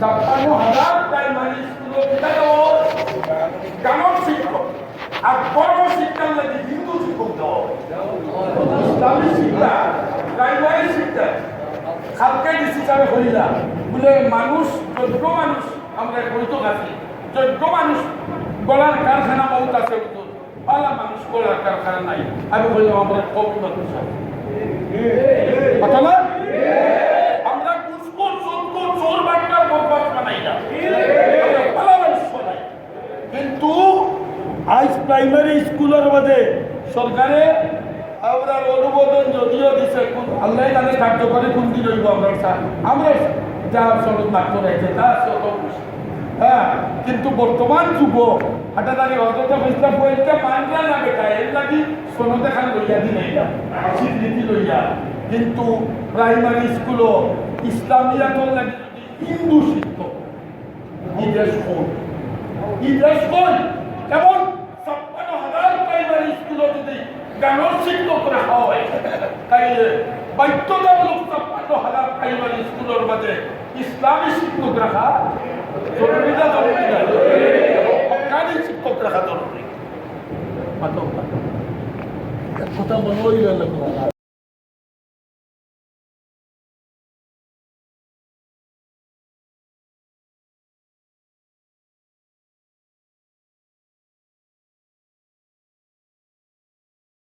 ছাপ্পান্ন হাজার প্রাইমারি শিক্ষক আর বড় শিক্ষার লাগে হিন্দু শিক্ষক দেওয়া। ইসলামী শিক্ষা প্রাইমারি শিক্ষা খালকে হিসাবে হইলা বলে মানুষ যোগ্য মানুষ আমরা বৈঠক আছি যোগ্য মানুষ গলার কারখানা বহুত আছে পালা মানুষ গলার কারখানা নাই আমি বললাম আমরা কবি মানুষ আছে কথা না বানাই না। কিন্তু আজ প্রাইমারি স্কুলের মধ্যে সরকারে আমরা অনুমোদন যদিও দিছে আল্লাহ জানে কার্যকরী কোন দিন হইব আমরা আমরা যা সড়ক মাত্র রয়েছে তা হ্যাঁ কিন্তু বর্তমান যুগ, হাটাদারি অযথা বৈশা বইটা মানরা না বেটা, এর লাগি সোনতে খান লইয়া দি লইয়া স্বীকৃতি লইয়া। কিন্তু প্রাইমারি স্কুলও ইসলামিয়াতর লাগি হিন্দু শিক্ষক কোন এবং ছাপ্পান্ন হাজার প্রাইমারি স্কুলও যদি গানের শিক্ষক রাখা হয়, তাইলে বাধ্যতামূলক ছাপ্পান্ন হাজার প্রাইমারি স্কুলের মাঝে ইসলামী শিক্ষক রাখা জরুরি না জরুরি না? হকানি শিক্ষক রাখা জরুরি। কথা মনে হইল